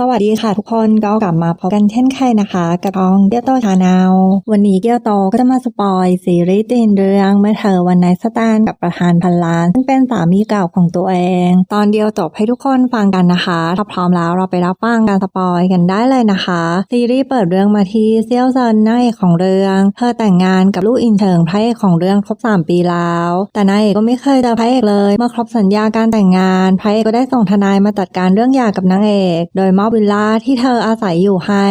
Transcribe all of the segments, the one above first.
สวัสดีค่ะทุกคนก็กลับมาพบกันเช่นเคยนะคะกับช่องเกียวโตชาแนลวันนี้เกียวโตก็จะมาสปอยซีรีส์ตีนเรื่องเมื่อเธอวันไนสแตนกับประธานพันล้าน ซึ่งเป็นสามีเก่าของตัวเอง ตอนเดียวจบให้ทุกคนฟังกันนะคะถ้าพร้อมแล้วเราไปรับฟังการสปอยกันได้เลยนะคะ ซีรีส์เปิดเรื่องมาที่เซียวเซินนายเอกของเรื่องเธอแต่งงานกับลูกอินเทิงพระเอกของเรื่องครบ 3 ปีแล้ว แต่นายเอกก็ไม่เคยเจอพระเอกเลย เมื่อครบสัญญาการแต่งงานพระเอกก็ได้ส่งทนายมาจัดการเรื่องหย่ากับนางเอก โดยมอบวิลล่าที่เธออาศัยอยู่ให้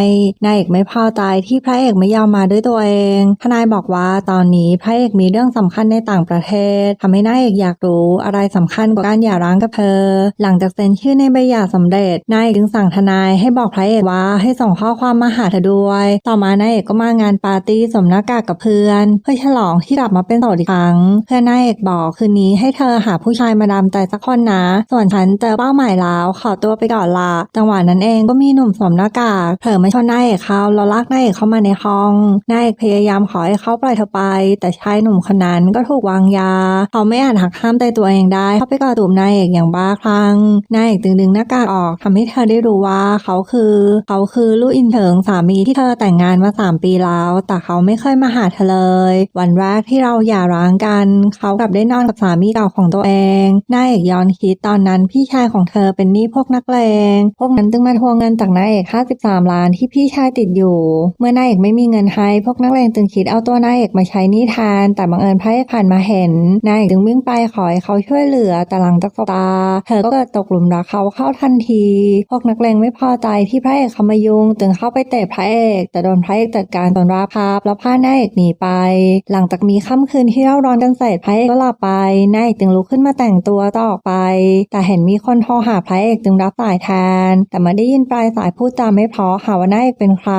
นายเอกไม่พอใจที่พระเอกไม่ยอมมาด้วยตัวเอง ทนายบอกว่าตอนนี้พระเอกมีเรื่องสำคัญในต่างประเทศทำให้นายเอกอยากรู้อะไรสำคัญกว่าการหย่าร้างกับเธอ หลังจากเซ็นชื่อในใบหย่าสำเร็จ นายเอกจึงสั่งทนายให้บอกพระเอกว่าให้ส่งข้อความมาหาเธอด้วย ต่อมานายเอกก็มางานปาร์ตี้สวมหน้ากากกับเพื่อน เพื่อฉลองที่กลับมาเป็นโสดอีกครั้ง เพื่อนนายเอกบอกคืนนี้ให้เธอหาผู้ชายมาดามใจสักคนนะ ส่วนฉันเจอเป้าหมายแล้วขอตัวไปก่อนละจังหวะนั้นเองก็มีหนุ่มสวมหน้ากากเผลอมาชนนายเอกเขาแล้วลากนายเอกเข้ามาในห้องนายเอกพยายามขอให้เขาปล่อยเธอไป แต่ชายหนุ่มคนนั้นก็ถูกวางยา เขาไม่อาจหักห้ามใจตัวเองได้ เขาไปกอดตูมนายเอกอย่างบ้าคลั่งนายเอกดึงดึงหน้ากากออกทำให้เธอได้รู้ว่าเขาคือ เขาคือลูกอินเถิงสามีที่เธอแต่งงานมาสามปีแล้ว แต่เขาไม่เคยมาหาเธอเลย วันแรกที่เราหย่าร้างกัน เขากลับได้นอนกับสามีเก่าของตัวเองนายเอกย้อนคิดตอนนั้นพี่ชายของเธอเป็นหนี้พวกนักเลงพวกนั้นจึงมาทวงเงินจากนายเอก 53 ล้านที่พี่ชายติดอยู่ เมื่อนายเอกไม่มีเงินให้ พวกนักเลงจึงคิดเอาตัวนายเอกมาใช้หนี้แทน แต่บังเอิญพระเอกผ่านมาเห็น นายเอกจึงวิ่งไปขอให้เขาช่วยเหลือ แต่หลังจากตา เธอก็เกิดตกหลุมรักเขาเข้าทันที พวกนักเลงไม่พอใจที่พระเอกเขามายุ่งจึงเข้าไปเตะพระเอก แต่โดนพระเอกจัดการจนราภาพแล้วพานายเอกหนีไป หลังจากมีค่ำคืนที่เร่าร้อนกันเสร็จพระเอกก็หลับไปนายเอกจึงลุกขึ้นมาแต่งตัวต่อไป แต่เห็นมีคนโทรหาพระเอกจึงรับสายแทน แต่มาได้ยินปลายสายพูดจาไม่เพราะหาว่านายเอกเป็นใคร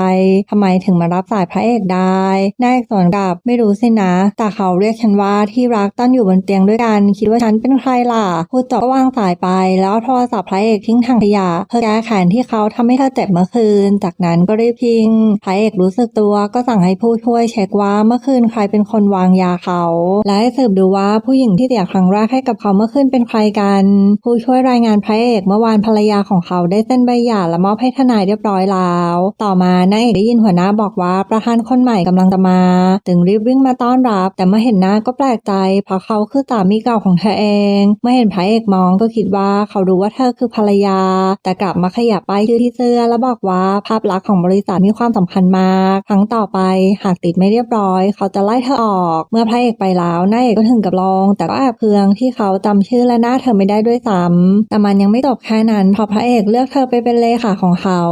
ทำไมถึงมารับสายพระเอกได้นายเอกสวนกลับไม่รู้สินะ แต่เขาเรียกฉันว่าที่รักตั้งอยู่บนเตียงด้วยกัน คิดว่าฉันเป็นใครล่ะ พูดจบก็วางสายไป แล้วเอาโทรศัพท์พระเอกทิ้งถังขยะเพื่อแก้แค้นที่เขาทำให้เธอเจ็บเมื่อคืน จากนั้นก็รีบทิ้งพระเอกรู้สึกตัวก็สั่งให้ผู้ช่วยเช็คว่าเมื่อคืนใครเป็นคนวางยาเขา และให้สืบดูว่าผู้หญิงที่เสียครั้งแรกให้กับเขาเมื่อคืนเป็นใครกัน ผู้ช่วยรายงานพระเอกเมื่อวานภรรยาของเขาได้เส้นใบหย่าและมอบให้ทนายเรียบร้อยแล้ว ต่อมานายเอกได้ยินหัวหน้าบอกว่าประธานคนใหม่กำลังจะมา จึงรีบวิ่งมาต้อนรับ แต่เมื่อเห็นหน้าก็แปลกใจ เพราะเขาคือสามีเก่าของเธอเอง เมื่อเห็นพระเอกมองก็คิดว่าเขารู้ว่าเธอคือภรรยา แต่กลับมาขยับป้ายชื่อที่เสื้อแล้วบอกว่าภาพลักษณ์ของบริษัทมีความสำคัญมากครั้งต่อไปหากติดไม่เรียบร้อย เขาจะไล่เธอออก เมื่อพระเอกไปแล้วนายเอกก็ถึงกับลอง แต่ก็แอบเคืองที่เขาจำชื่อและหน้าเธอไม่ได้ด้วยซ้ำแต่มันยังไม่จบแค่นั้นพอพระเอกเลือกเธอไปเป็นเลขาของเขา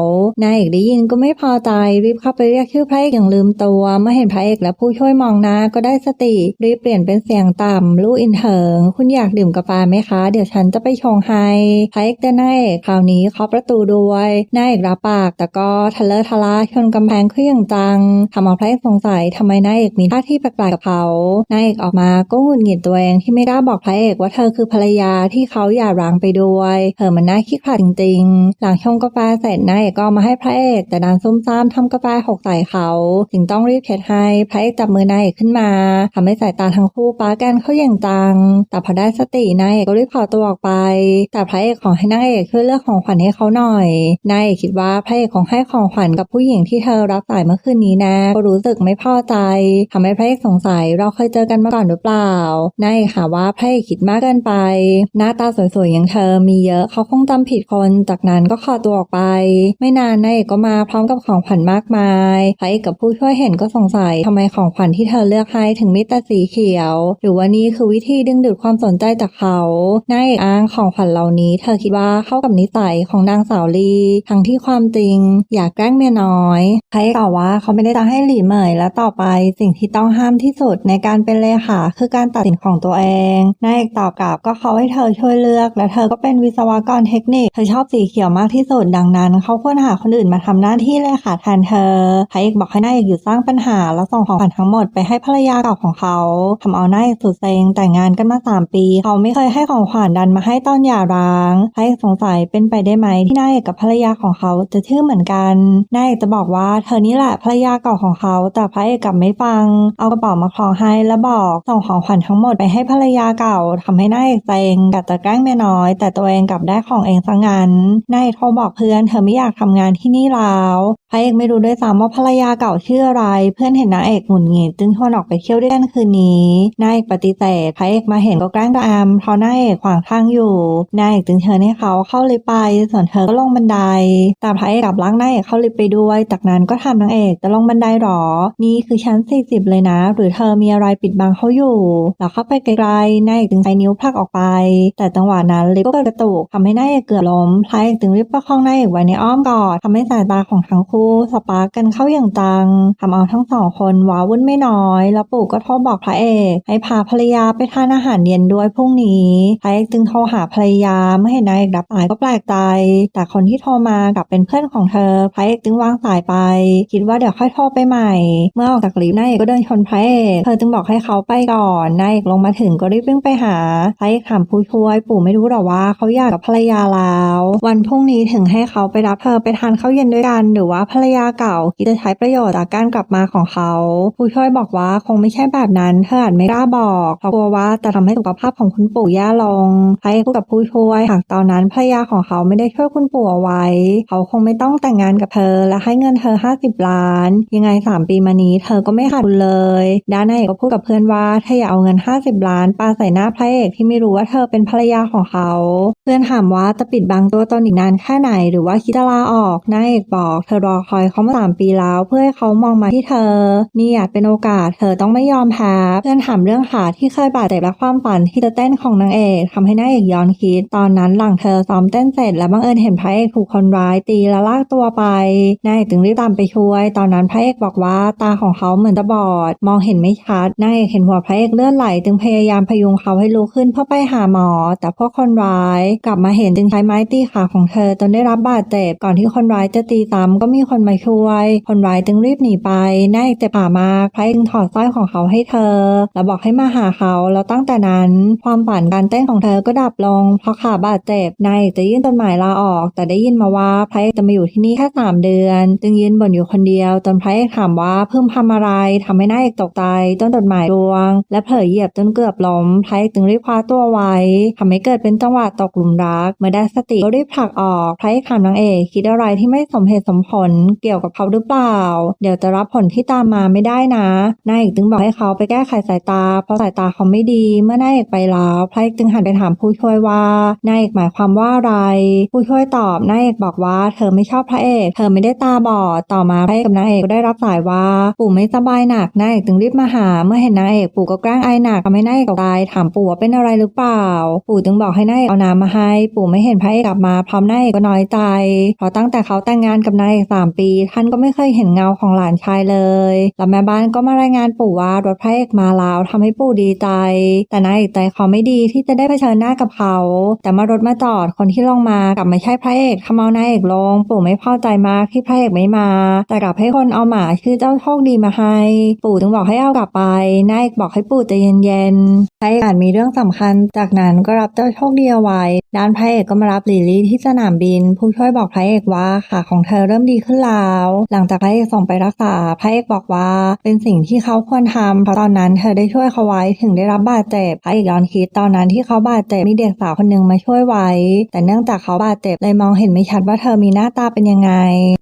นายเอกได้ยินก็ไม่พอใจรีบเข้าไปเรียกชื่อพระเอกอย่างลืมตัว เมื่อเห็นพระเอกและผู้ช่วยมองหน้าก็ได้สติรีบเปลี่ยนเป็นเสียงต่ำลู่อินเถิง คุณอยากดื่มกาแฟไหมคะ เดี๋ยวฉันจะไปชงให้พระเอกเต้นนายเอกคราวนี้เคาะประตูด้วยนายเอกรับปากแต่ก็ทะเลาะทะลาชนกำแพงขึ้นอย่างจังทำเอาพระเอกสงสัยทำไมนายเอกมีท่าที่แปลกๆกับเขานายเอกออกมาก็หงุดหงิดตัวเองที่ไม่กล้าบอกพระเอกว่าเธอคือภรรยาที่เขาหย่าร้างไปด้วยเธอมันน่าคิดขาดจริงๆหลังชงกาแฟเสร็จนายเอกก็มาให้พระเอก แต่ดันซุ่มซ่ามทำกาแฟหกใส่เขาจึงต้องรีบเช็ดให้พระเอกจับมือนายเอกขึ้นมาทำให้สายตาทั้งคู่ป้ากันเขาอย่างจัง แต่พอได้สตินายเอกก็รีบขอตัวออกไป แต่พระเอกขอให้นายเอกช่วยเลือกของขวัญให้เขาหน่อยนายเอกคิดว่าพระเอกคงให้ของขวัญกับผู้หญิงที่เธอรับสายเมื่อคืนนี้นะก็รู้สึกไม่พอใจทำให้พระเอกสงสัยเราเคยเจอกันมาก่อนหรือเปล่านายเอกหาว่าพระเอกคิดมากเกินไป หน้าตาสวยๆอย่างเธอมีเยอะเขาคงจำผิดคนจากนั้นก็ขอตัวออกไป ไม่นานนายเอกก็มาพร้อมกับของขวัญมากมายพระเอกกับผู้ช่วยเห็นก็สงสัยทำไมของขวัญที่เธอเลือกให้ถึงมีแต่สีเขียว หรือว่านี่คือวิธีดึงดูดความสนใจจากเขานายเอกอ้างของขวัญเหล่านี้ เธอคิดว่าเข้ากับนิสัยของนางสาวลีทั้งที่ความจริง อยากแกล้งเมียน้อยพระเอกตอบว่าเขาไม่ได้จะให้หลี่เหมยและต่อไปสิ่งที่ต้องห้ามที่สุดในการเป็นเลขาคือการตัดสินของตัวเองนายเอกตอบกลับก็เขาให้เธอช่วยเลือก และเธอก็เป็นวิศวกรเทคนิคเธอชอบสีเขียวมากที่สุดดังนั้น เขาควรหาคนอื่นมาทำหน้าที่เลขาแทนเธอพระเอกบอกให้นายเอกหยุดสร้างปัญหา แล้วส่งของขวัญทั้งหมดไปให้ภรรยาเก่าของเขาทำเอานายเอกสุดเซ็งแต่งงานกันมาสามปี เขาไม่เคยให้ของขวัญดันมาให้ตอนหย่าร้างพระเอกสงสัยเป็นไปได้ไหมที่นายเอกกับภรรยาของเขาจะชื่อเหมือนกันนายเอกจะบอกว่าเธอนี่แหละภรรยาเก่าของเขา แต่พระเอกกลับไม่ฟัง เอากระเป๋ามาคล้องให้แล้วบอกส่งของขวัญทั้งหมดไปให้ภรรยาเก่าทำให้นายเอกเซ็งกัดจะแกล้งเมียน้อย แต่ตัวเองกลับได้ของเองซะงั้นนายเอกโทรบบอกเพื่อนเธอไม่อยากทำงานที่นี่แล้วพระเอกไม่รู้ด้วยซ้ำว่าภรรยาเก่าชื่ออะไร เพื่อนเห็นนางเอกหงุดหงิดจึงชวนออกไปเที่ยวด้วยกันคืนนี้นางเอกปฏิเสธพระเอกมาเห็นก็แกล้งตามเพราะนางเอกขวางทางอยู่นางเอกจึงเชิญให้เขาเข้าลิฟต์ไป ส่วนเธอก็ลงบันไดแต่พระเอกกลับล้างนางเอกเข้าลิฟต์ไปด้วยจากนั้นก็ถามนางเอกจะลงบันไดหรอ นี่คือชั้น 40 เลยนะ หรือเธอมีอะไรปิดบังเขาอยู่แล้วเข้าไปไกลๆนางเอกจึงใช้นิ้วผลักออกไป แต่จังหวะนั้นลิฟต์ก็กระตุกทำให้นางเอกเกือบล้มพระเอกจึงรีบประคองนางเอกไว้ในอ้อมกอดทำให้สายตาของทั้งคู่สปาร์กกันเข้าอย่างจังทำเอาทั้งสองคนว้าวุ่นไม่น้อย แล้วปู่ก็โทรบอกพระเอกให้พาภรรยาไปทานอาหารเย็นด้วยพรุ่งนี้พระเอกจึงโทรหาภรรยาเมื่อเห็นนางเอกรับสายก็แปลกใจ แต่คนที่โทรมากลับเป็นเพื่อนของเธอพระเอกจึงวางสายไป คิดว่าเดี๋ยวค่อยโทรไปใหม่ เมื่อออกจากลิฟต์นางเอกก็เดินชนพระเอกเธอจึงบอกให้เขาไปก่อนนางเอกลงมาถึงก็รีบวิ่งไปหาพระเอกถามผู้ช่วย ปู่ไม่รู้หรอว่าเขาอยากกับภรรยาแล้ว วันพรุ่งนี้ถึงให้เขาไปรับเธอไปทานข้าวเย็นด้วยกัน หรือว่าภรรยาเก่าคิดจะใช้ประโยชน์จากการกลับมาของเขา ผู้ช่วยบอกว่าคงไม่ใช่แบบนั้นเธออาจไม่กล้าบอกเพราะกลัวว่าจะทำให้สุขภาพของคุณปู่แย่ลงพระเอกพูดกับผู้ช่วยหากตอนนั้นภรรยาของเขาไม่ได้ช่วยคุณปู่เอาไว้ เขาคงไม่ต้องแต่งงานกับเธอ และให้เงินเธอ 50 ล้าน ยังไง 3 ปีมานี้เธอก็ไม่ขาดทุนเลยด้านนายเอกก็พูดกับเพื่อนว่าถ้าอยากเอาเงิน 50 ล้านปาใส่หน้าพระเอกที่ไม่รู้ว่าเธอเป็นภรรยาของเขา เพื่อนถามว่าจะปิดบังตัวตนอีกนานแค่ไหนหรือว่าคิดจะลาออกนายเอกบอกเธอรอคอยเขามาสามปีแล้ว เพื่อให้เขามองมาที่เธอนี่อาจเป็นโอกาสเธอต้องไม่ยอมแพ้เพื่อนถามเรื่องขาที่เคยบาดเจ็บและความฝันที่จะเต้นของนางเอกทำให้นางเอกย้อนคิด ตอนนั้นหลังเธอซ้อมเต้นเสร็จและบังเอิญเห็นพระเอกถูกคนร้ายตีและลากตัวไปนางเอกจึงรีบตามไปช่วย ตอนนั้นพระเอกบอกว่าตาของเขาเหมือนจะบอด มองเห็นไม่ชัดนางเอกเห็นหัวพระเอกเลือดไหลจึงพยายามพยุงเขาให้ลุกขึ้นเพื่อไปหาหมอ แต่พวกคนร้ายกลับมาเห็นจึงใช้ไม้ตีขาของเธอจนได้รับบาดเจ็บก่อนที่คนร้ายจะตีซ้ำก็มีคนมาช่วย คนร้ายจึงรีบหนีไปนางเอกเจ็บขามากพรจึงถอดสร้อยของเขาให้เธอ แล้วบอกให้มาหาเขาแล้วตั้งแต่นั้น ความฝันการเต้นของเธอก็ดับลง เพราะขาบาดเจ็บนายเอกจะยื่นจดหมายลาออก แต่ได้ยินมาว่าพระเอกจะมาอยู่ที่นี่แค่สามเดือน จึงยืนบ่นอยู่คนเดียวจนพระเอกถามว่าเพิ่มทำอะไรทำให้นายเอกตกใจต้นจดหมายรวง และเผยเหยียบจนเกือบล้มพระเอกจึงรีบคว้าตัวไว้ทำให้เกิดเป็นจังหวะตกหลุมรัก เมื่อได้สติก็รีบผลักออกพระเอกถามนางเอกคิดอะไรที่ไม่สมเหตุสมผลเกี่ยวกับเขาหรือเปล่า เดี๋ยวจะรับผลที่ตามมาไม่ได้นะนายเอกจึงบอกให้เขาไปแก้ไขสายตา เพราะสายตาเขาไม่ดี เมื่อนายเอกไปแล้วพระเอกจึงหันไปถามผู้ช่วยว่านายเอกหมายความว่าอะไร ผู้ช่วยตอบนายเอกบอกว่า เธอไม่ชอบพระเอก เธอไม่ได้ตาบอดต่อมาพระเอกกับนางเอกก็ได้รับสายว่าปู่ไม่สบายหนักนายเอกจึงรีบมาหา เมื่อเห็นนางเอกปู่ก็แกล้งไอหนักทำให้นายเอกตายถามปู่ว่าเป็นอะไรหรือเปล่า ปู่จึงบอกให้นายเอกเอาน้ำมาให้ ปู่ไม่เห็นพระเอกกลับมาพร้อมนายเอกก็น้อยใจ เพราะตั้งแต่เขาแต่งงานกับนายเอกสามปี ท่านก็ไม่เคยเห็นเงาของหลานชายเลยแล้วแม่บ้านก็มารายงานปู่ว่ารถพระเอกมาแล้วทำให้ปู่ดีใจ แต่นายเอกใจเขาไม่ดีที่จะได้เผชิญหน้ากับเขา แต่มารถมาจอดคนที่ลงมากลับไม่ใช่พระเอกทำเอานายเอกลง ปู่ไม่พอใจมากที่พระเอกไม่มา แต่กลับให้คนเอาหมาชื่อเจ้าโชคดีมาให้ ปู่จึงบอกให้เอากลับไปนายเอกบอกให้ปู่ใจเย็นๆพระเอกอาจมีเรื่องสำคัญ จากนั้นก็รับเจ้าโชคดีเอาไว้ด้านพระเอกก็มารับลิลลี่ที่สนามบินผู้ช่วยบอกพระเอกว่าขาของเธอเริ่มดีขึ้นแล้ว หลังจากพระเอกส่งไปรักษาพระเอกบอกว่า เป็นสิ่งที่เขาควรทำเพราะตอนนั้นเธอได้ช่วยเขาไว้ถึงได้รับบาดเจ็บพระเอกย้อนคิดตอนนั้นที่เขาบาดเจ็บมีเด็กสาวคนหนึ่งมาช่วยไว้ แต่เนื่องจากเขาบาดเจ็บเลยมองเห็นไม่ชัดว่าเธอมีหน้าตาเป็นยังไง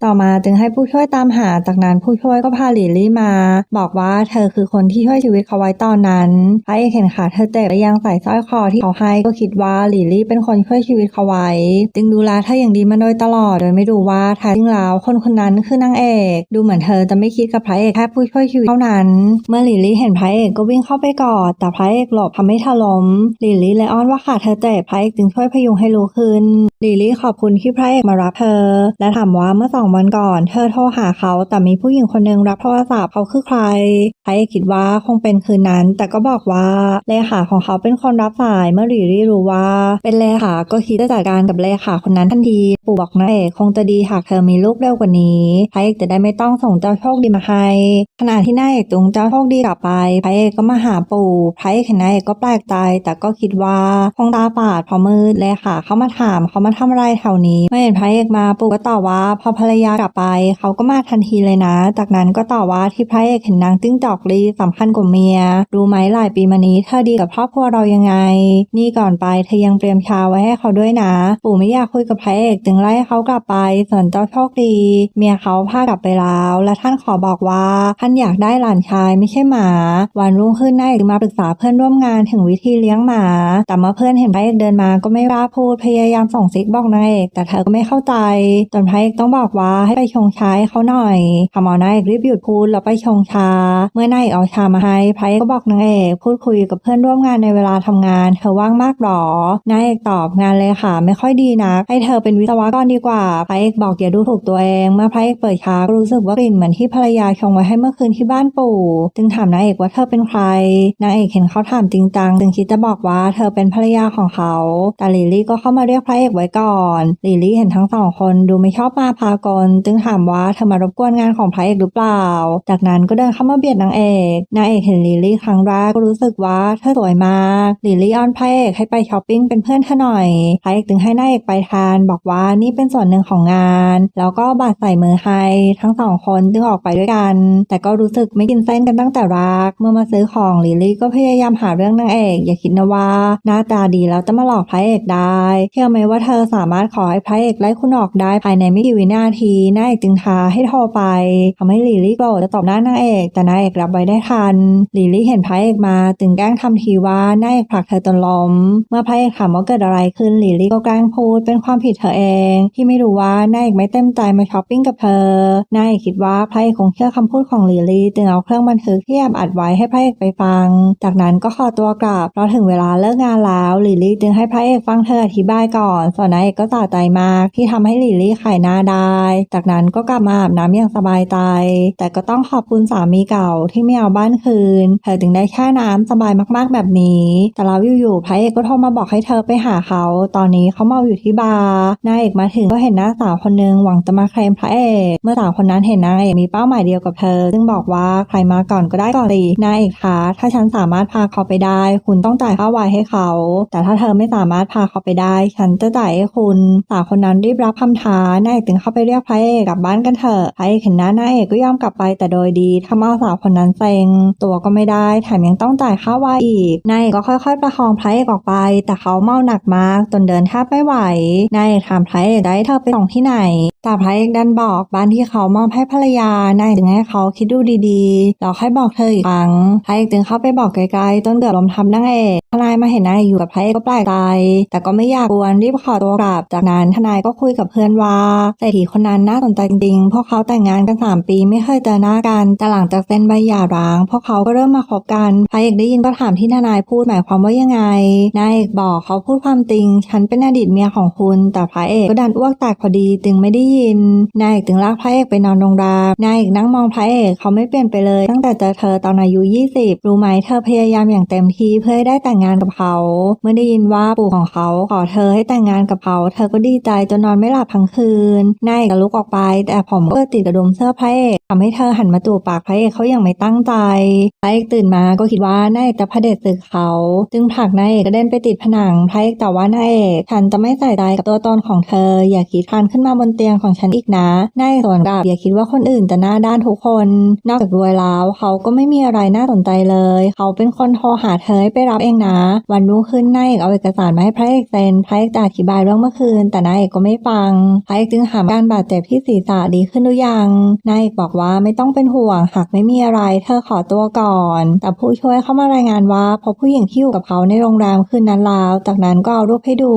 ต่อมาจึงให้ผู้ช่วยตามหาจากนั้นผู้ช่วยก็พาลิลลี่มา บอกว่าเธอคือคนที่ช่วยชีวิตเขาไว้ตอนนั้นพระเอกเห็นขาเธอเจ็บและยังใส่สร้อยคอที่เขาให้ก็คิดว่าลิลลี่เป็นคนช่วยชีวิตเขาไว้ จึงดูแลเธออย่างดีมาโดยตลอด โดยไม่รู้ว่าแท้จริงแล้วคนคนนั้นคือนางเอก ดูเหมือนเธอจะไม่คิดกับพระเอกแค่ผู้ช่วยชีวิตเท่านั้น เมื่อลิลลี่เห็นพระเอกก็วิ่งเข้าไปกอด แต่พระเอกหลบทำให้เธอล้มลิลลี่เลยอ้อนว่าขาเธอเจ็บพระเอกจึงช่วยพยุงให้ลุกขึ้นลิลลี่ขอบคุณที่พระเอกมารับเธอ และถามว่าเมื่อสองวันก่อน เธอโทรหาเขาแต่มีผู้หญิงคนหนึ่งรับโทรศัพท์เขาคือใครพระเอกคิดว่าคงเป็นคืนนั้น แต่ก็บอกว่าเลขาของเขาเป็นคนรับสายเมื่อลิลลี่รู้ว่า เป็นเลขาก็คิดจะจัดการกับเลขาคนนั้นทันทีปู่บอกนางเอกคงจะดีหากเธอมีลูกเร็วกว่านี้พระเอกจะได้ไม่ต้องส่งเจ้าโชคดีมาให้ขณะที่นางเอกจุงเจ้าโชคดีกลับไปพระเอกก็มาหาปู่พระเอกเห็นนางเอกก็แปลกใจแต่ก็คิดว่าคงตาฝาดพราะมืดเลขาเขามาถามเขามาทำอะไรแถวนี้เมื่อเห็นพระเอกมาปู่ก็ตอบว่า พอภรรยากลับไป เขาก็มาทันทีเลยนะ จากนั้นก็ต่อว่าที่พระเอกเห็นนางจิ้งจอกลีสำคัญกว่าเมียรู้ไหมหลายปีมานี้เธอดีกับครอบครัวเรายังไง นี่ก่อนไปเธอยังเตรียมชาไว้ให้เขาด้วยนะ ปู่ไม่อยากคุยกับพระเอกกจึงไล่เขากลับไป ส่วนเจ้าโชคดี เมียเขาพากลับไปแล้ว และท่านขอบอกว่าท่านอยากได้หลานชายไม่ใช่หมา วันรุ่งขึ้นนายเอกมาปรึกษาเพื่อนร่วมงานถึงวิธีเลี้ยงหมา แต่เมื่อเพื่อนเห็นพระเอกเดินมาก็ไม่กล้าพูดพยายามส่งซิกบอกนายเอกแต่เธอก็ไม่เข้าใจจนพระเอกต้องบอกว่าให้ไปชงชาให้เขาหน่อยทำเอานายเอกรีบหยุดพูดแล้วไปชงชา เมื่อนายเอกเอาชามาให้พระเอกก็บอกนางเอกพูดคุยกับเพื่อนร่วมงานในเวลาทำงาน เธอว่างมากหรอนายเอกตอบงานเลยค่ะไม่ค่อยดีนักให้เธอเป็นวิศวกรดีกว่าพระเอกบอกอย่าดูถูกตัวเอง เมื่อพระเอกเปิดชารู้สึกว่ากลิ่นเหมือนที่ภรรยาชงไว้ให้เมื่อคืนที่บ้านปู่ จึงถามนายเอกว่าเธอเป็นใคร นายเอกเห็นเขาถามจริงจังจึงคิดจะบอกว่าเธอเป็นภรรยาของเขา แต่ลิลลี่ก็เข้ามาเรียกพระเอกไว้ก่อนลิลลี่เห็นทั้งสองคนดูไม่ชอบมาพากลจึงถามว่าเธอมารบกวนงานของพระเอกหรือเปล่า จากนั้นก็เดินเข้ามาเบียดนางเอกนางเอกเห็นลิลลี่ครั้งแรกก็รู้สึกว่าเธอสวยมากลิลลี่อ้อนพระเอกให้ไปช้อปปิ้งเป็นเพื่อนเธอหน่อยพระเอกจึงให้นางเอกไปทานบอกว่านี่เป็นส่วนหนึ่งของงาน แล้วก็บาดใส่มือให้ทั้งสองคนจึงออกไปด้วยกัน แต่ก็รู้สึกไม่กินเส้นกันตั้งแต่รัก เมื่อมาซื้อของลิลลี่ก็พยายามหาเรื่องนางเอก อย่าคิดนะว่า หน้าตาดีแล้วจะมาหลอกพระเอกได้เชื่อไหมว่าเธอสามารถขอให้พระเอกไล่คุณออกได้ภายในไม่กี่วินาทีนางเอกจึงท้าให้โทรไปทำให้ลิลลี่โกรธจะตอบหน้านางเอก แต่นางเอกรับไว้ได้ทันลิลลี่เห็นพระเอกมาจึงแกล้งทำทีว่านางเอกผลักเธอจนล้ม เมื่อพระเอกถามว่าเกิดอะไรขึ้นลิลลี่ก็แกล้งพูดเป็นความผิดเธอเอง ที่ไม่รู้ว่านางเอกไม่เต็มใจมาช้อปปิ้งกับเธอนางเอกคิดว่าพระเอกคงเชื่อคำพูดของลิลี่จึงเอาเครื่องบันทึกที่แอบอัดไว้ให้พระเอกไปฟัง จากนั้นก็ขอตัวกลับเพราะถึงเวลาเลิกงานแล้วลิลี่จึงให้พระเอกฟังเธออธิบายก่อน ส่วนนายเอกก็สะใจมากที่ทำให้ลิลี่ขายหน้าได้ จากนั้นก็กลับมาอาบน้ำอย่างสบายใจ แต่ก็ต้องขอบคุณสามีเก่าที่ไม่เอาบ้านคืน เธอถึงได้แช่น้ำสบายมากๆแบบนี้ แต่แล้วอยู่ๆพระเอกก็โทรมาบอกให้เธอไปหาเขา ตอนนี้เขาเมาอยู่ที่บาร์นายเอกมาถึงก็เห็นหน้าสาวคนนึงหวังจะมาเคลมพระเอกเมื่อสาวคนนั้นเห็นนางเอกมีเป้าหมายเดียวกับเธอ ซึ่งบอกว่าใครมาก่อนก็ได้ก่อนสินายเอกคะถ้าฉันสามารถพาเขาไปได้ คุณต้องจ่ายค่าไวให้เขา แต่ถ้าเธอไม่สามารถพาเขาไปได้ ฉันจะจ่ายให้คุณสาวคนนั้นรีบรับคำท้านายเอกจึงเข้าไปเรียกพระเอกกลับบ้านกันเถอะพระเอกเห็นหน้านายเอกก็ยอมกลับไปแต่โดยดีทำเอาสาวคนนั้นเซ็งตัวก็ไม่ได้แถมยังต้องจ่ายค่าไวอีกนายเอกก็ค่อย ๆ ประคองพระเอกออกไป แต่เขาเมาหนักมากจนเดินแทบไม่ไหวนายเอกามพระเอกได้เธอไปส่งที่ไหน แต่พระเอกดันบอกบ้านที่เขามอบให้ภรรยานายจึงให้เขาคิดดูดีๆแล้วค่อยบอกเธออีกครั้งพระเอกจึงเข้าไปบอกไกลๆจนเกือบล้มทับนางเอกทนายมาเห็นนายอกอยู่กับพระเอกก็แปลกใจแต่ก็ไม่อยากกวนรีบขอตัวกลับ จากนั้นทนายก็คุยกับเพื่อนว่าเศรษฐีคนนั้นน่าสนใจจริงๆ พวกเขาแต่งงานกัน 3 ปีไม่เคยเจอหน้ากัน แต่หลังจากเซ็นใบหย่าร้าง พวกเขาก็เริ่มมาคบกันพระเอกได้ยินก็ถามที่ทนายพูดหมายความว่ายังไงนายเอกบอกเขาพูดความจริง ฉันเป็นอดีตเมียของคุณแต่พระเอกก็ดันอ้วกแตกพอดีจึงไม่ได้ยิน นายเอกจึงลากพระเอกไปนอนโรงแรมนายเอกนั่งมองพระเอกเขาไม่เปลี่ยนไปเลย ตั้งแต่เจอเธอตอนอายุ 20 รู้ไหมเธอพยายามอย่างเต็มที่เพื่อให้ได้แต่งงานกับเขา เมื่อได้ยินว่าปู่ของเขาขอเธอให้แต่งงานกับเขา เธอก็ดีใจจนนอนไม่หลับทั้งคืนนายเอกลุกออกไป แต่ผมก็ติดกระดุมเสื้อพระเอกทำให้เธอหันมาจูบปากพระเอกเขาอย่างไม่ตั้งใจพระเอกตื่นมาก็คิดว่านายเอกจะพเด็จศึกเขา จึงผลักนายเอกกระเด็นไปติดผนังพระเอกแตอบว่านายเอกฉันจะไม่ใส่ใจกับตัวตนของเธอ อย่าคิดคลานขึ้นมาบนเตียงของฉันอีกนะนายเอกสวนกับอย่าคิดว่าคนอื่นจะหน้าด้านทุกคน นอกจากรวยแล้วเขาก็ไม่มีอะไรน่าสนใจเลย เขาเป็นคนโทรหาเธอให้ไปรับเองนะ วันรุ่งขึ้นนายเอกเอาเอกสารมาให้พระเอกเซ็นพระเอกจะอธิบายเรื่องเมื่อคืน แต่นายเอกก็ไม่ฟังพระเอกจึงถามการบาดเจ็บที่ศีรษะดีขึ้นหรือยังนายเอกบอกว่าไม่ต้องเป็นห่วงหากไม่มีอะไร เธอขอตัวก่อน แต่ผู้ช่วยเข้ามารายงานว่าพบผู้หญิงที่อยู่กับเขาในโรงแรมคืนนั้นแล้ว จากนั้นก็เอารูปให้ดู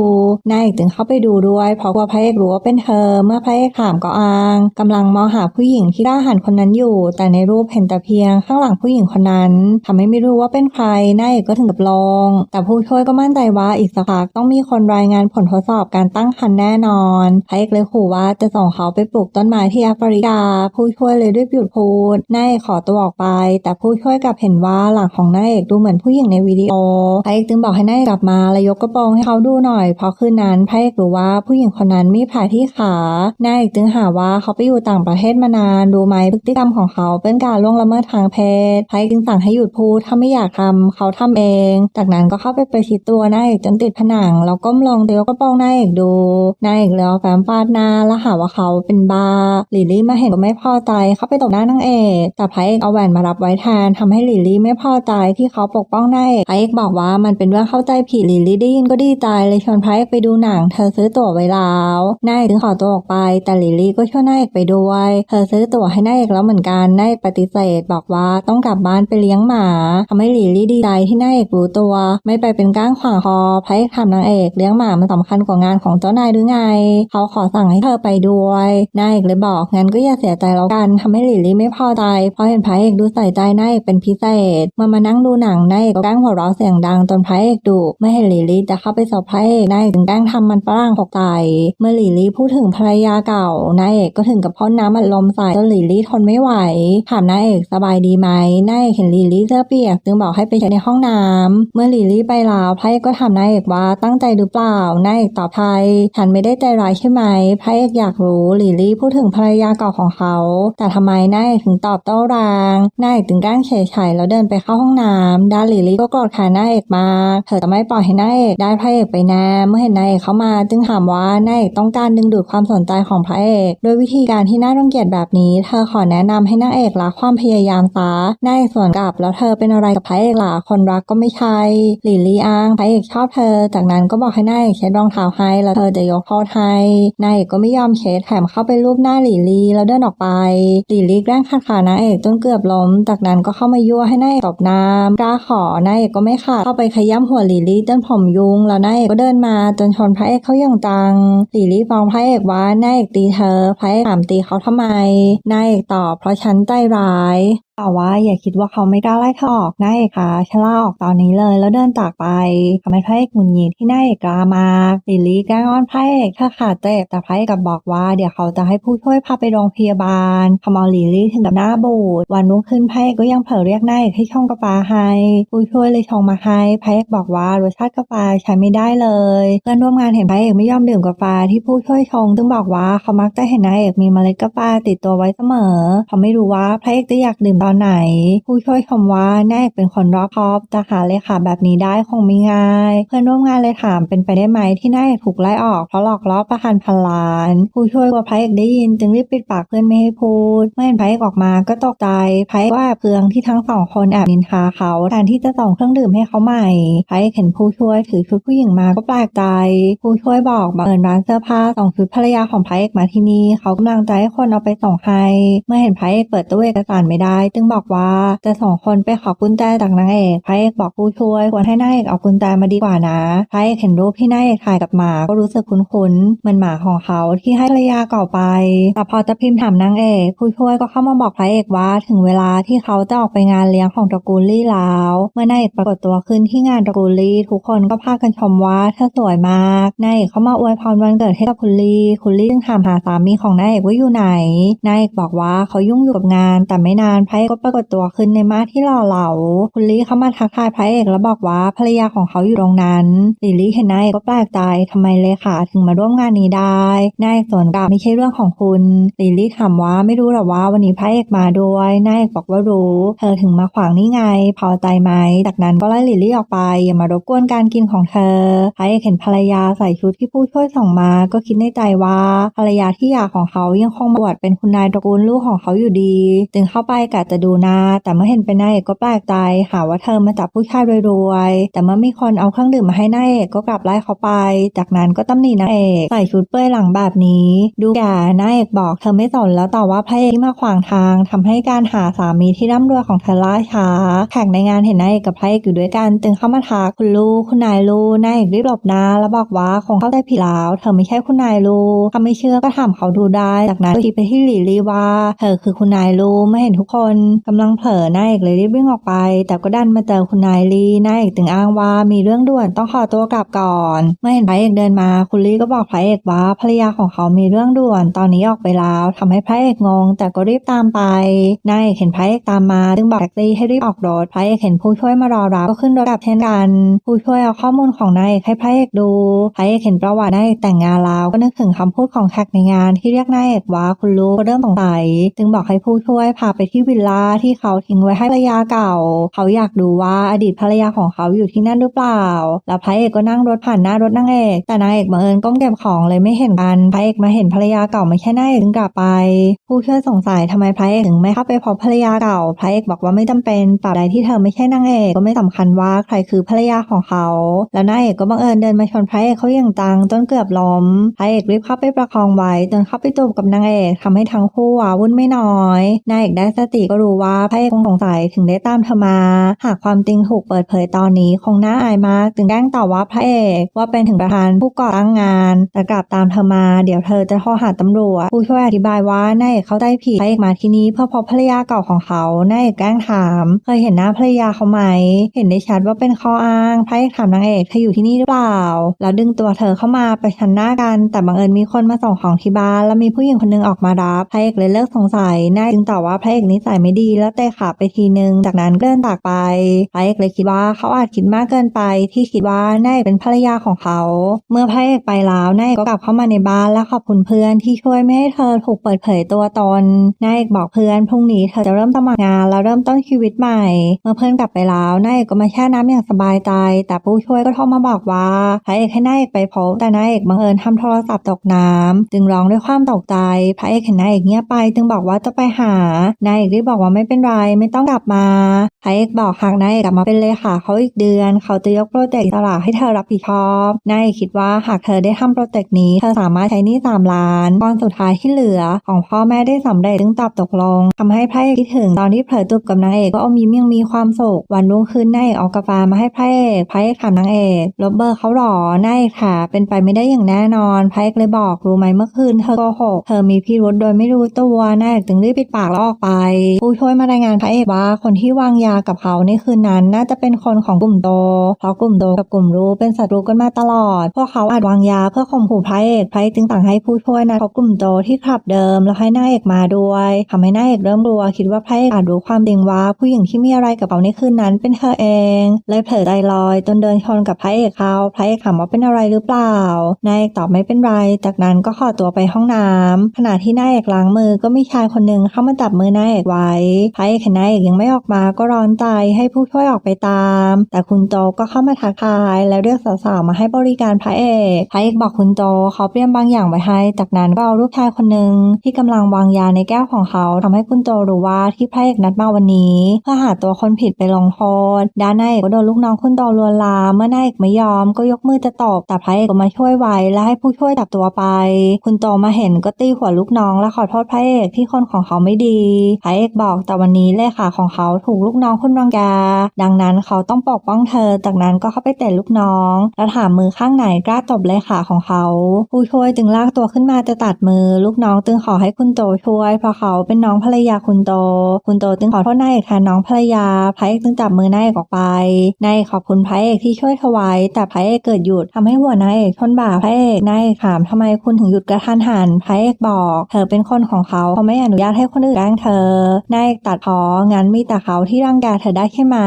นายเอกจึงเข้าไปดูด้วยเพราะกลัวพระเอกรู้ว่าเป็นเธอ เมื่อพระเอกถามก็อ้างกำลังมองหาผู้หญิงที่ร่าหันคนนั้นอยู่ แต่ในรูปเห็นแต่เพียงข้างหลังผู้หญิงคนนั้นทำให้ไม่รู้ว่าเป็นใครนายเอกก็ถึงกับลง แต่ผู้ช่วยก็มั่นใจว่าอีกสักพักต้องมีคนรายงานผลทดสอบการตั้งครรภ์แน่นอนพระเอกเลยขู่ว่าจะส่งเขาไปปลูกต้นไม้ที่แอฟริกา ผู้ช่วยเลยรีบหยุดพูดนายเอกขอตัวออกไป แต่ผู้ช่วยกลับเห็นว่าหลังของนายเอกดูเหมือนผู้หญิงในวิดีโอพระเอกจึงบอกให้นายเอกกลับมาและยกกระโปรงให้เขาดูหน่อย เพราะคืนนั้นพระเอกรู้ว่าผู้หญิงคนนั้นมีแผลที่ขานายเอกจึงหาว่าเขาไปอยู่ต่างประเทศมานานรู้ไหมพฤติกรรมของเขาเป็นการล่วงละเมิดทางเพศพระเอกจึงสั่งให้หยุดพูดถ้าไม่อยากทำเขาทำเอง จากนั้นก็เข้าไปประชิดตัวนายเอกจนติดผนังแล้วก้มลงเดียวก็ป้องนายเอกดูนายเอกเลยเอาแฟ้มฟาดหน้าแล้วหาว่าเขาเป็นบ้าลิลลี่มาเห็นก็ไม่พอใจเข้าไปตบหน้านางเอกแต่พระเอกเอาแหวนมารับไว้แทนทำให้ลิลลี่ไม่พอใจที่เขาปกป้องนายเอกพระเอกบอกว่ามันเป็นเรื่องเข้าใจผิดลิลลี่ได้ยินก็ดีใจเลยชวนพระเอกไปดูหนังเธอซื้อตั๋วไว้แล้ว นายเอกจึงขอตัวออกไป แต่ลิลลี่ก็ชวนนายเอกไปด้วย เธอซื้อตั๋วให้นายเอกแล้วเหมือนกัน นายเอกปฏิเสธ บอกว่าต้องกลับบ้านไปเลี้ยงหมาทำให้ลิลลี่ดีใจที่นายเอกรู้ตัว ไม่ไปเป็นก้างขวางคอพระเอกถามนางเอกเลี้ยงหมามันสำคัญกว่างานของเจ้านายหรือไง เขาขอสั่งให้เธอไปด้วย นายเอกเลยบอกงั้นก็อย่าเสียใจแล้วกันทำให้ลิลลี่ไม่พอใจเพราะเห็นพระเอกดูใส่ใจนายเอกเป็นพิเศษเมื่อมานั่งดูหนังนายเอกก็แกล้งหัวเราะเสียงดังจนพระเอกดุไม่เห็นลิลลี่จะเข้าไปสอบพระเอกนายเอกจึงแกล้งทำมันฝรั่งตกใจเมื่อลิลี่พูดถึงภรรยาเก่านายเอกก็ถึงกับพ่นน้ำอัดลมใส่จนลิลี่ทนไม่ไหว ถามนายเอกสบายดีไหมนายเอกเห็นลิลี่เสื้อเปียกจึงบอกให้ไปเช็ดในห้องน้ำเมื่อลิลี่ไปแล้วพระเอกก็ถามนายเอกว่าตั้งใจหรือเปล่านายเอกตอบไทยฉันไม่ได้ใจร้ายใช่ไหมพระเอกอยากรู้ลิลี่พูดถึงภรรยาเก่าของเขา แต่ทำไมนายเอกถึงตอบโต้แรงนายเอกถึงกล้งเฉยๆแล้วเดินไปเข้าห้องน้ำด้านลิลี่ก็กรธแค้นนายเอกมาเธอจะไม่ปล่อยให้นายเอกได้พระเอกไปแน่เมื่อเห็นนายเอกเข้ามาจึงถามว่านายเอกต้องการดึงดูดความสนใจของพระเอกโดยวิธีการที่น่ารังเกียจแบบนี้ เธอขอแนะนำให้นางเอกละความพยายามซะนายเอกสวนกลับแล้วเธอเป็นอะไรกับพระเอกล่ะคนรักก็ไม่ใช่หลิลลี่อ้างพระเอกชอบเธอ จากนั้นก็บอกให้นายเอกเช็ดรองเท้าให้แล้วเธอจะยกโทษให้นายเอกก็ไม่ยอมเช็ดแถมเข้าไปรูปหน้าหลิลลี่แล้วเดินออกไปหลิลลี่แกล้งขัดขานางเอกจนเกือบล้ม จากนั้นก็เข้ามายั่วให้นายเอกตบน้ำกล้าขอนายเอกก็ไม่ขาดเข้าไปขย้ำหัวหลิลลี่จนผมยุงแล้วนายเอกก็เดินมาจนชนพระเอกเขาอย่างจังลิลลี่ฟ้องพระเอกว่านายเอกตีเธอ พระเอกถามตีเขาทำไม นายเอกตอบเพราะฉันใจร้ายแต่ว่าอย่าคิดว่าเขาไม่กล้าไล่เธอออกนายเอกคะฉันลาออกตอนนี้เลยแล้วเดินจากไปทำให้พระเอกหงุดหงิดที่นายเอกกล้ามากลิลลี่แกล้งอ้อนพระเอกเธอขาดเจ็บแต่พระเอกกับบอกว่าเดี๋ยวเขาจะให้ผู้ช่วยพาไปโรงพยาบาลทำเอาลิลลี่ถึงกับหน้าบูดวันรุ่งขึ้นพระเอกก็ยังเผลอเรียกนายเอกให้ชงกาแฟให้ผู้ช่วยเลยชงมาให้พระเอกบอกว่ารสชาติกาแฟใช้ไม่ได้เลย เพื่อนร่วมงานเห็นพระเอกไม่ยอมดื่มกาแฟที่ผู้ช่วยชงจึงบอกว่าเขามักจะเห็นนายเอกมีเมล็ดกาแฟติดตัวไว้เสมอเขาไม่รู้ว่าพระเอกจะอยากดื่มตอนไหน ผู้ช่วยชมว่าแนกเป็นคนรอบคอบจะหาเลขาแบบนี้ได้คงไม่ง่าย เพื่อนร่วมงานเลยถามเป็นไปได้ไหมที่แนกถูกไล่ออกเพราะหลอกล่อประธานพันล้าน ผู้ช่วยกลัวพระเอกได้ยินจึงรีบปิดปากเพื่อนไม่ให้พูด เมื่อเห็นพระเอกออกมาก็ตกใจพระเอกว่าเพืองที่ทั้งสองคนแอบนินทาเขาแทนที่จะส่งเครื่องดื่มให้เขาใหม่พระเอกเห็นผู้ช่วยถือชุดผู้หญิงมาก็แปลกใจ ผู้ช่วยบอกบังเอิญร้านเสื้อผ้าส่งชุดภรรยาของพระเอกมาที่นี่เขากำลังใจให้คนเอาไปส่งให้ เมื่อเห็นพระเอกเปิดตู้เอกสารไม่ได้จึงบอกว่าจะส่งคนไปขอกุญแจจากนางเอกพระเอกบอกผู้ช่วยควรให้นางเอกเอากุญแจมาดีกว่านะพระเอกเห็นรูปที่นางเอกถ่ายกับหมาก็รู้สึกคุ้นๆเหมือนหมาของเขาที่ให้ภรรยาเก่าไป แต่พอจะพิมพ์ถามนางเอกผู้ช่วยก็เข้ามาบอกพระเอกว่าถึงเวลาที่เขาจะออกไปงานเลี้ยงของตระกูลลี่แล้ว เมื่อนางเอกปรากฏตัวขึ้นที่งานตระกูลลี่ทุกคนก็พากันชมว่าเธอสวยมากนางเอกเข้ามาอวยพรวันเกิดให้กับคุณลี่คุณลี่จึงถามหาสามีของนางเอกว่าอยู่ไหนนางเอกบอกว่าเขายุ่งอยู่กับงานแต่ไม่นานพระเกก็ปรากฏตัวขึ้นในมาที่หล่อเหลา คุณลี่เข้ามาทักทายพระเอกแล้วบอกว่าภรรยาของเขาอยู่ตรงนั้นลิลี่เห็นนายก็แปลกใจทำไมเลขาถึงมาร่วมงานนี้ได้นายสวนกลับไม่ใช่เรื่องของคุณลิลี่ถามว่าไม่รู้หรอว่าวันนี้พระเอกมาด้วยนายบอกว่ารู้ เธอถึงมาขวางนี่ไง พอใจไหมจากนั้นก็ไล่ลิลี่ออกไปอย่ามารบกวนการกินของเธอพระเอกเห็นภรรยาใส่ชุดที่ผู้ช่วยส่งมาก็คิดในใจว่าภรรยาที่อยากของเขายังคงบวชเป็นคุณนายตระกูลลูกของเขาอยู่ดี จึงเข้าไปกะจะดูน้าแต่เมื่อเห็นเป็นนายเอกก็แปลกใจ หาว่าเธอมาจับผู้ชายรวยๆ แต่เมื่อมีคนเอาเครื่องดื่มมาให้นายเอกก็กลับไล่เขาไป จากนั้นก็ตำหนินางเอกใส่ชุดเปื้อยหลังแบบนี้ ดูแก่นายเอกบอกเธอไม่สนแล้วต่อว่าพระเอกที่มาขวางทางทำให้การหาสามีที่ร่ำรวยของเธอล่าช้า แขกในงานเห็นนายเอกกับพระเอกอยู่ด้วยกัน จึงเข้ามาทักคุณลูกคุณนายลูนายเอกรีบหลบหน้าแล้วบอกว่าคงเข้าใจผิดแล้ว เธอไม่ใช่คุณนายลูถ้าไม่เชื่อก็ถามเขาดูได้ จากนั้นก็ชี้ไปที่ลิลลี่ว่า เธอคือคุณนายลูไม่เห็นทุกคนกำลังเผลอนายเอกเลยรีบวิ่งออกไป แต่ก็ดันมาเจอคุณนายลีนายเอกถึงอ้างว่ามีเรื่องด่วนต้องขอตัวกลับก่อน เมื่อเห็นพระเอกเดินมาคุณลีก็บอกพระเอกว่าภรรยาของเขามีเรื่องด่วน ตอนนี้ออกไปแล้วทำให้พระเอกงง แต่ก็รีบตามไปนายเอกเห็นพระเอกตามมาจึงบอกแท็กซี่ให้รีบออกรถพระเอกเห็นผู้ช่วยมารอรับก็ขึ้นรถกลับเช่นกัน ผู้ช่วยเอาข้อมูลของนายเอกให้พระเอกดูพระเอกเห็นประวัตินายเอกแต่งงานแล้วก็นึกถึงคำพูดของแขกในงานที่เรียกนายเอกว่าคุณลูกก็เริ่มสงสัยจึงบอกให้ผู้ช่วยพาไปที่วิลล่าที่เขาทิ้งไว้ให้ภรรยาเก่า เขาอยากดูว่าอดีตภรรยาของเขาอยู่ที่นั่นหรือเปล่า แล้วพระเอกก็นั่งรถผ่านหน้ารถนางเอก แต่นางเอกบังเอิญก้มเก็บของเลยไม่เห็นกัน พระเอกมาเห็นภรรยาเก่าไม่ใช่นายเอกจึงกลับไป ผู้ช่วยสงสัยทำไมพระเอกถึงไม่เข้าไปพบภรรยาเก่า พระเอกบอกว่าไม่จำเป็นตราบใดที่เธอไม่ใช่นางเอกก็ไม่สำคัญว่าใครคือภรรยาของเขา แล้วนางเอกก็บังเอิญเดินมาชนพระเอกเขาอย่างจังจนเกือบล้ม พระเอกรีบเข้าไปประคองไว้จนเข้าไปจูบกับนางเอกทำให้ทั้งคู่ว้าวุ่นไม่น้อย นางเอกได้สติก็รู้ว่าพระเอกคงสงสัยถึงได้ตามเธอมา หากความจริงถูกเปิดเผยตอนนี้คงน่าอายมาก จึงแกล้งตอบว่าพระเอกว่าเป็นถึงประธานผู้ก่อตั้งงาน แต่กลับตามเธอมา เดี๋ยวเธอจะโทรหาตำรวจผู้ช่วยอธิบายว่านายเอกเข้าใจผิดพระเอกมาที่นี่เพื่อพบภรรยาเก่าของเขานายเอกแกล้งถาม เคยเห็นหน้าภรรยาเขาไหม เห็นได้ชัดว่าเป็นข้ออ้างพระเอกถามนางเอกเธออยู่ที่นี่หรือเปล่า แล้วดึงตัวเธอเข้ามาไปชันหน้ากัน แต่บังเอิญมีคนมาส่งของที่บ้านแล้วมีผู้หญิงคนหนึงออกมารับพระเอกเลยเลิกสงสัยนายจึงตอบว่าพระเอกนิสัยไม่ดีแล้วเตะขาไปทีนึง จากนั้นก็เดินจากไปพระเอกเลยคิดว่าเขาอาจคิดมากเกินไป ที่คิดว่านายเป็นภรรยาของเขา เมื่อพระเอกไปแล้วนายก็กลับเข้ามาในบ้านและขอบคุณเพื่อนที่ช่วยไม่ให้เธอถูกเปิดเผยตัวตนนายเอกบอกเพื่อนพรุ่งนี้เธอจะเริ่มสมัครงานแล้วเริ่มต้นชีวิตใหม่ เมื่อเพื่อนกลับไปแล้วนายเอกก็มาแช่น้ำอย่างสบายใจ แต่ผู้ช่วยก็โทรมาบอกว่าพระเอกให้นายเอกไปพบแต่นายเอกบังเอิญทำโทรศัพท์ตกน้ำจึงร้องด้วยความตกใจพระเอกเห็นนายเอกเงียบไป จึงบอกว่าจะไปหานายเอกรีบบอกว่าไม่เป็นไรไม่ต้องกลับมาพระเอกบอกหากนายเอกกลับมาเป็นเลขาเขาอีกเดือน เขาจะยกโปรเจกต์อิสระให้เธอรับผิดชอบนายเอกคิดว่าหากเธอได้ทำโปรเจกต์นี้เธอสามารถใช้นี้สามล้านก้อนสุดท้ายที่เหลือ ของพ่อแม่ได้สำเร็จจึงตอบตกลงทำให้พระเอกคิดถึงตอนที่เผลอจูบกับนางเอกก็อมยิ้มยังมีความสุขวันรุ่งขึ้นนายเอกเอากาแฟมาให้พระเอกพระเอกถามนางเอกลบเบอร์เขาหรอนายเอกค่ะเป็นไปไม่ได้อย่างแน่นอนพระเอกเลยบอกรู้ไหมเมื่อคืนเธอโกหกเธอมีพิรุธโดยไม่รู้ตัวนายเอกจึงรีบปิดปากแล้วออกไปผู้ช่วยมารายงานพระเอกว่าคนที่วางยากับเขาในคืนนั้น น่าจะเป็นคนของกลุ่มโต เพราะกลุ่มโตกับกลุ่มรู้เป็นศัตรูกันมาตลอด พวกเขาอาจวางยาเพื่อข่มขู่พระเอกพระเอกจึงสั่งให้ผู้ช่วยนะพบกลุ่มโตที่คลับเดิม แล้วให้นายเอกมาด้วยทำให้นายเอกเริ่มกลัวคิดว่าพระเอกอาจรู้ความจริงว่าผู้หญิงที่มีอะไรกับเขาในคืนนั้นเป็นเธอเอง เลยเผลอใจลอยจนเดินชนกับพระเอกเขาพระเอกถามว่าเป็นอะไรหรือเปล่านายเอกตอบไม่เป็นไร จากนั้นก็ขอตัวไปห้องน้ำขณะที่นายเอกล้างมือก็มีชายคนหนึ่งเข้ามาจับมือนายเอกไว้พระเอกหนนายเอกยังไม่ออกมาก็ร้อนใจให้ผู้ช่วยออกไปตาม แต่คุณโจก็เข้ามาทักทายและเรียกสาวๆมาให้บริการพระเอกพระเอกบอกคุณโจเขาเตรียมบางอย่างไว้ให้ จากนั้นก็เอาลูกชายคนหนึ่งที่กำลังวางยาในแก้วของเขาทำให้คุณโจรู้ว่าที่พระเอกนัดมาวันนี้ เพื่อหาตัวคนผิดไปลงโทษด้านนายเอกก็โดนลูกน้องคุณโจลวนลามเมื่อนายเอกไม่ยอมก็ยกมือจะตบแต่พระเอกก็มาช่วยไว้และให้ผู้ช่วยจับตัวไป คุณโจมาเห็นก็ตีหัวลูกน้องและขอโทษพระเอกที่คนของเขาไม่ดีพระเอกบอกแต่วันนี้เลขาของเขาถูกลูกน้องคุณรังแกดังนั้นเขาต้องปกป้องเธอ จากนั้นก็เข้าไปเตะลูกน้อง แล้วถามมือข้างไหนกล้าตบเลขาของเขา ผู้ช่วยจึงลากตัวขึ้นมาจะตัดมือ ลูกน้องจึงขอให้คุณโจช่วย เพราะเขาเป็นน้องภรรยาคุณโจคุณโจจึงขอโทษนายเอกแทนน้องภรรยาพระเอกจึงจับมือนายเอกออกไปนายขอบคุณพระเอกที่ช่วยเธอไว้ แต่พระเอกเกิดหยุดทำให้หัวนายเอกชนบ่าพระเอกนายเอกถามทำไมคุณถึงหยุดกระทันหันพระเอกบอก เธอเป็นคนของเขาเขาไม่อนุญาตให้คนอื่นแกล้งเธอนายเอกตัดพองั้นมีแต่เขาที่รังแกเธอได้ใช่ไหม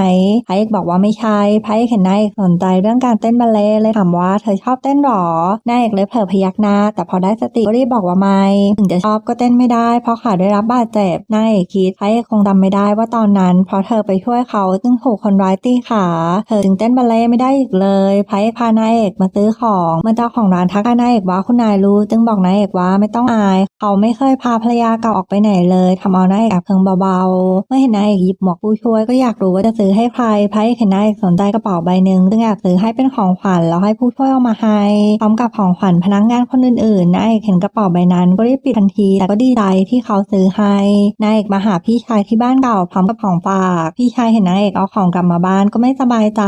พระเอกบอกว่าไม่ใช่พระเอกเห็นนายเอกสนใจเรื่องการเต้นบัลเล่เลยถามว่าเธอชอบเต้นหรอนายเอกเลยเผลอพยักหน้า แต่พอได้สติก็รีบบอกว่าไม่ถึงจะชอบก็เต้นไม่ได้ เพราะขาได้รับบาดเจ็บนายเอกคิดพระเอกคงจำไม่ได้ว่าตอนนั้นเพราะเธอไปช่วยเขาจึงถูกคนร้ายตีขาเธอจึงเต้นบัลเล่ไม่ได้อีกเลยพระเอกพานายเอกมาซื้อของเมื่อเจ้าของร้านทักนายเอกว่าคุณนายรู้ จึงบอกนายเอกว่าไม่ต้องอาย เขาไม่เคยพาภรรยาเก่าออกไปไหนเลยทำเอานายเอกเพิงเบาๆ เมื่อเห็นนายเอกหยิบหมวกผู้ช่วยก็อยากรู้ว่าจะซื้อให้ใครพระเอกเห็นนายเอกสนใจกระเป๋าใบหนึ่งจึงอยากซื้อให้เป็นของขวัญแล้วให้ผู้ช่วยเอามาให้พร้อมกับของขวัญพนักงานคนอื่นๆนายเอกเห็นกระเป๋าใบนั้นก็รีบปิดทันที แต่ก็ดีใจที่เขาซื้อให้นายเอกมาหาพี่ชายที่บ้านเก่าพร้อมกับของฝากพี่ชายเห็นนายเอกเอาของกลับมาบ้านก็ไม่สบายใจ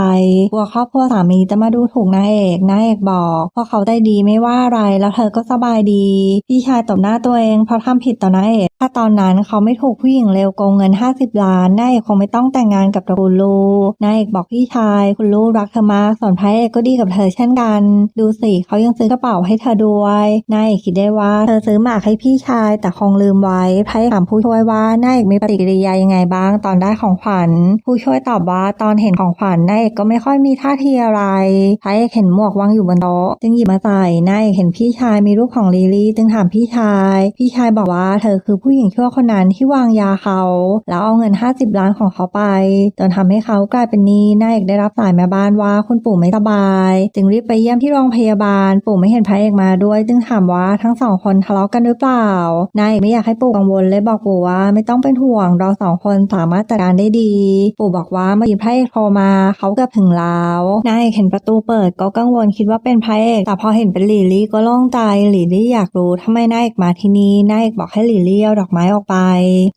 กลัวครอบครัวสามีจะมาดูถูกนายเอกนายเอกบอกพราะเขาได้ดีไม่ว่าอะไรแล้วเธอก็สบายดี พี่ชายตบหน้าตัวเองเพราะทำผิดต่อนายเอกถ้าตอนนั้นเขาไม่ถูกผู้หญิงเลร็วโกงเงิน 50 ล้านนายเอกคงไม่ต้องแต่งงานกับตระกูลลูนายเอกบอกพี่ชาย คุณลูรักเธอมากส่วนพระเอกก็ดีกับเธอเช่นกัน ดูสิเขายังซื้อกระเป๋าให้เธอด้วยนายเอกคิดได้ว่าเธอซื้อหมากให้พี่ชาย แต่คงลืมไว้พระเอกถามผู้ช่วยว่านายเอกมีปฏิกิริยายังไงบ้างตอนได้ของขวัญ ผู้ช่วยตอบว่าตอนเห็นของขวัญนายเอกก็ไม่ค่อยมีท่าทีอะไรพระเอกเห็นหมวกวางอยู่บนโต๊ะจึงหยิบมาใส่นายเอกเห็นพี่ชายมีรูปของลิลี่จึงถามพี่ชาย พี่ชายบอกว่าเธอคือผู้หญิงชั่วคนนั้นที่วางยาเขา แล้วเอาเงิน 50 ล้านของเขาไปจนทำให้เขากลายเป็นหนี้นายเอกได้รับสายแม่บ้านว่าคุณปู่ไม่สบาย จึงรีบไปเยี่ยมที่โรงพยาบาล ปู่ไม่เห็นพระเอกมาด้วย จึงถามว่าทั้งสองคนทะเลาะกันหรือเปล่านายเอกไม่อยากให้ปู่กังวลเลยบอกปู่ว่าไม่ต้องเป็นห่วงเราสองคนสามารถจัดการได้ดี ปู่บอกว่าเมื่อกี้พระเอกโทรมาเขาเกือบถึงแล้วนายเอกเห็นประตูเปิดก็กังวลคิดว่าเป็นพระเอกแต่พอเห็นเป็นลิลี่ก็โล่งใจลิลี่อยากรู้ทำไมนายเอกมาที่นี่นายเอกบอกให้ลิลี่เอาดอกไม้ออกไป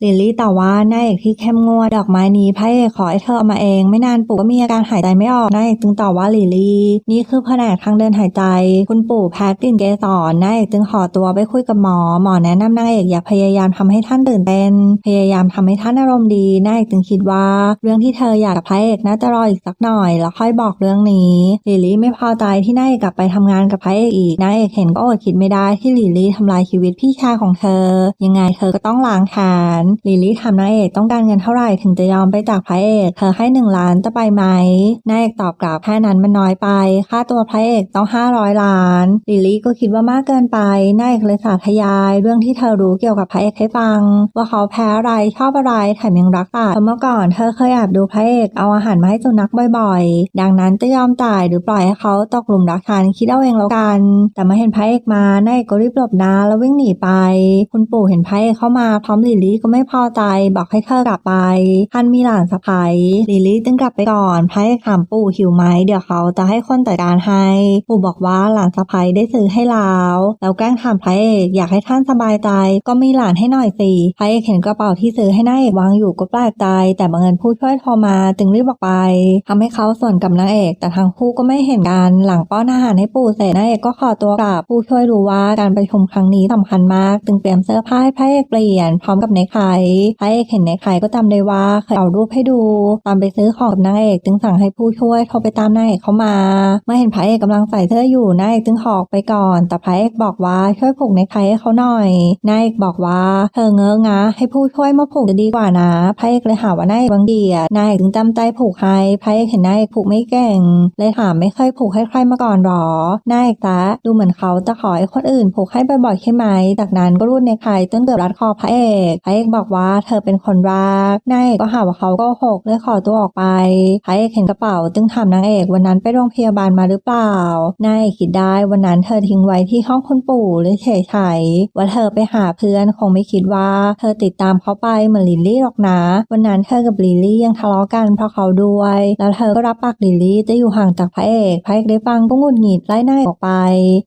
ลิลี่ต่อว่านายเอกที่เข้มงวดดอกไม้นี้พระเอกขอให้เธอเอามาเอง ไม่นานปู่ก็มีอาการหายใจไม่ออกนายเอกจึงตอบว่าลิลี่ นี่คือแผนกทางเดินหายใจ คุณปู่แพทย์กลิ่นเกสรนายเอกจึงขอตัวไปคุยกับหมอ หมอแนะนำนายเอกอย่าพยายามทำให้ท่านตื่นเต้นพยายามทำให้ท่านอารมณ์ดีนายเอกจึงคิดว่า เรื่องที่เธออยากกับพระเอกน่าจะรออีกสักหน่อย แล้วค่อยบอกเรื่องนี้ลิลี่ไม่พอใจที่นายเอกกลับไปทำงานกับพระเอกอีกนายเอกเห็นก็อดคิดไม่ได้ที่ลิลี่ทำลายชีวิตพี่ชายของเธอ ยังไงเธอก็ต้องล้างแค้นลิลี่ถามนายเอกต้องการเงินเท่าไหร่ถึงจะยอมไปจากพระเอกเธอให้หนึ่งล้านจะไปไหมนายเอกตอบกลับแค่นั้นมันน้อยไป ค่าตัวพระเอกต้องห้าร้อยล้านลิลี่ก็คิดว่ามากเกินไปนายเอกเลยสาธยาย เรื่องที่เธอรู้เกี่ยวกับพระเอกให้ฟัง ว่าเขาแพ้อะไรชอบอะไรแถมยังรักสัตว์เมื่อก่อนเธอเคยแอบดูพระเอกเอาอาหารมาให้สุนัขบ่อยๆ ดังนั้นจะยอมจ่ายหรือปล่อยให้เขาตกหลุมรักฉันคิดเอาเองแล้วกัน แต่มาเห็นพระเอกมานายเอกก็รีบหลบหน้าแล้ววิ่งหนีไป คุณปู่เห็นพระเอกเข้ามาพร้อมลิลี่ก็ไม่พอใจบอกให้เธอกลับไปท่านมีหลานสะใภ้ลิลี่จึงกลับไปก่อนพระเอกถามปู่หิวไหมเดี๋ยวเขาจะให้คนจัดการให้ ปู่บอกว่าหลานสะใภ้ได้ซื้อให้แล้วแล้วแกล้งถามพระเอกอยากให้ท่านสบายใจก็มีหลานให้หน่อยสิพระเอกเห็นกระเป๋าที่ซื้อให้นายเอกวางอยู่ก็แปลกใจแต่บังเอิญผู้ช่วยโทรมาจึงรีบบอกไปทำให้เขาส่วนกับนางเอก แต่ทั้งคู่ก็ไม่เห็นกันหลังป้อนอาหารให้ปู่เสร็จนายเอกก็ขอตัวกลับผู้ช่วยรู้ว่าการประชุมครั้งนี้สำคัญมาก จึงเตรียมเสื้อผ้าให้พระเอกเปลี่ยนพร้อมกับในไข่พระเอกเห็นในไข่ก็จำได้ว่าเคยเอารูปให้ดูตอนไปซื้อของกับนางเอกจึงสั่งให้ผู้ช่วยโทรไปตามนายเอกเขามา เมื่อเห็นพระเอกกำลังใส่เสื้ออยู่นายเอกจึงหอกไปก่อน แต่พระเอกบอกว่าช่วยผูกในไข่ให้เขาหน่อยนายเอกบอกว่าเธอเงอะงะให้ผู้ช่วยมาผูกจะดีกว่านะพระเอกเลยหาว่านายเอกบังเดียนายเอกจึงจำใจผูกให้พระเอกเห็นนายเอกผูกไม่เก่ง เลยถามไม่เคยผูกให้ใครมาก่อนหรอนายเอกตะดูเหมือนเขาจะขอให้คนอื่นผูกให้บ่อยๆใช่ไหม จากนั้นก็รูดในไข่จนเกือบรัดคอพระเอกพระเอกบอกว่าเธอเป็นคนรักนายเอกก็หาว่าเขาก็หกเลยขอตัวออกไปพระเอกเห็นกระเป๋าจึงถามนางเอกวันนั้นไปโรงพยาบาลมาหรือเปล่านายเอกคิดได้วันนั้นเธอทิ้งไว้ที่ห้องคุณปู่เลยเฉยๆว่าเธอไปหาเพื่อนคงไม่คิดว่า เธอติดตามเขาไปเหมือนลิลลี่หรอกนะ วันนั้นเธอกับลิลลี่ยังทะเลาะกันเพราะเขาด้วย แล้วเธอก็รับปากลิลลี่จะอยู่ห่างจากพระเอกพระเอกได้ฟังก็งุดหงิดไล่นายออกไป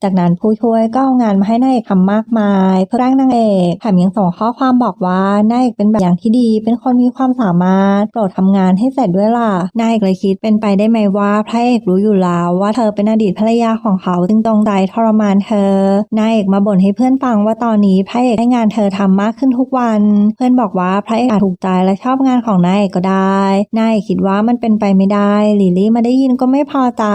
จากนั้นผู้ช่วยก็เอางานมาให้นายเอกทำมากมาย เพื่อร่างนางเอกแถมยังส่งข้อความบอกว่านายเอกเป็นแบบอย่างที่ดี เป็นคนมีความสามารถโปรดทำงานให้เสร็จด้วยล่ะนายเอกเลยคิดเป็นไปได้ไหมว่าพระเอกรู้อยู่แล้วว่าเธอเป็นอดีตภรรยาของเขาจึงตรงใจทรมานเธอนายเอกมาบ่นให้เพื่อนฟังว่าตอนนี้พระเอกให้งานเธอทำมากขึ้นทุกวัน เพื่อนบอกว่าพระเอกอาจถูกใจและชอบงานของนายเอกก็ได้นายเอกคิดว่ามันเป็นไปไม่ได้ลิลลี่มาได้ยินก็ไม่พอใจ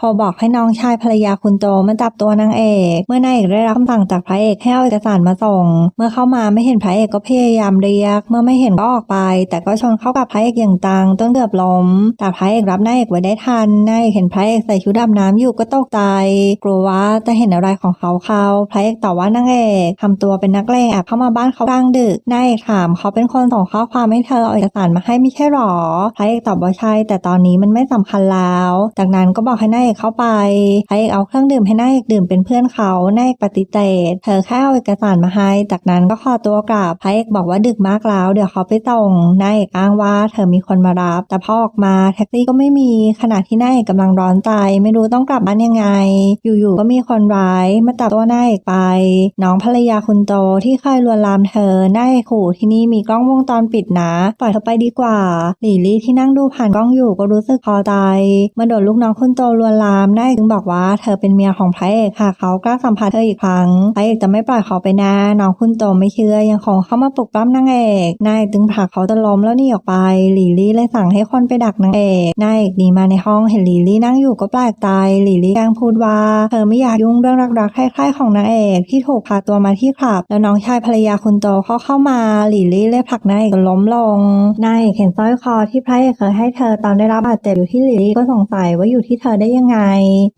พอบอกให้น้องชายภรรยาคุณโจมาจับตัวนางเอก เมื่อนายเอกได้รับคำสั่งจากพระเอกให้เอาเอกสารมาส่ง เมื่อเข้ามาไม่เห็นพระเอกก็พยายามเรียก เมื่อไม่เห็นก็ออกไป แต่ก็ชนเข้ากับพระเอกอย่างจังจนเกือบล้ม แต่พระเอกรับนายเอกไว้ได้ทันนายเอกเห็นพระเอกใส่ชุดดำน้ำอยู่ก็ตกใจกลัวว่าจะเห็นอะไรของเขาเขาพระเอกตอบว่านางเอกทำตัวเป็นนักเลงแอบเข้ามาบ้านเขากลางดึกนายเอกถามเขาเป็นคนส่งข้อความให้เธอเอาเอกสารมาให้ไม่ใช่หรอพระเอกตอบว่าใช่แต่ตอนนี้มันไม่สำคัญแล้ว จากนั้นก็บอกให้นายเอกเข้าไปพระเอกเอาเครื่องดื่มให้นายเอกดื่มเป็นเพื่อนเขานายเอกปฏิเสธเธอแค่เอาเอกสารมาให้ จากนั้นก็ขอตัวกลับพระเอกบอกว่าดึกมากแล้ว เดี๋ยวเขาไปส่งนายเอกอ้างว่าเธอมีคนมารับ แต่พอออกมาแท็กซี่ก็ไม่มีขณะที่นายเอกกำลังร้อนใจ ไม่รู้ต้องกลับบ้านยังไง อยู่ๆก็มีคนร้ายมาจับตัวนายเอกไป น้องภรรยาคุณโตที่เคยลวนลามเธอนายเอกขู่ที่นี่มีกล้องวงจรปิดนะปล่อยเธอไปดีกว่า หลี่ลี่ที่นั่งดูผ่านกล้องอยู่ก็รู้สึกพอใจมื่อโดนลูกน้องคุณโตลวนลามนายเอกจึงบอกว่าเธอเป็นเมียของพระเอกค่ะเขากล้าสัมผัสเธออีกครั้งพระเอกจะไม่ปล่อยเขาไปแน่น้องคุณโตไม่เชื่อยังคงเข้ามาปลุกปล้ำนางเอกนายเอกจึงผลักเขาจนล้มแล้วหนีออกไปหลีลี่เลยสั่งให้คนไปดักนางเอกนายเอกหนีมาในห้องเห็นหลีลี่นั่งอยู่ก็แปลกใจหลีลี่แกล้งพูดว่า เธอไม่อยากยุ่งเรื่องรักๆใคร่ๆของนางเอกที่ถูกพาตัวมาที่คลับ แล้วน้องชายภรรยาคุณโตเขาเข้ามาหลีลี่เลยผลักนายเอกล้มลงนายเอกเห็นสร้อยคอที่พระเอกเคยให้เธอตอนได้รับบาดเจ็บอยู่ที่หลีลี่ก็สงสัยว่าอยู่ที่เธอได้ยังไง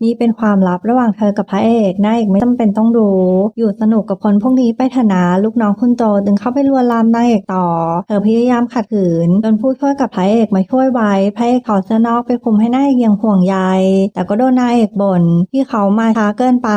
นี่เป็นความลับระหว่างเธอกับพระเอกนายเอกไม่จำเป็นต้องรู้อยู่สนุกกับคนพวกนี้ไปเถอะนะลูกน้องคุณโตดึงเข้าไปลวนลามนายเอกต่อ เธอพยายามขัดขืนจนผู้ช่วยกับพระเอกมาช่วยไว้พระเอกขอเสื้อนอกไปคุมให้หน้าเอกยังห่วงใยแต่ก็โดนนายเอกบ่นที่เขามาช้าเกินไป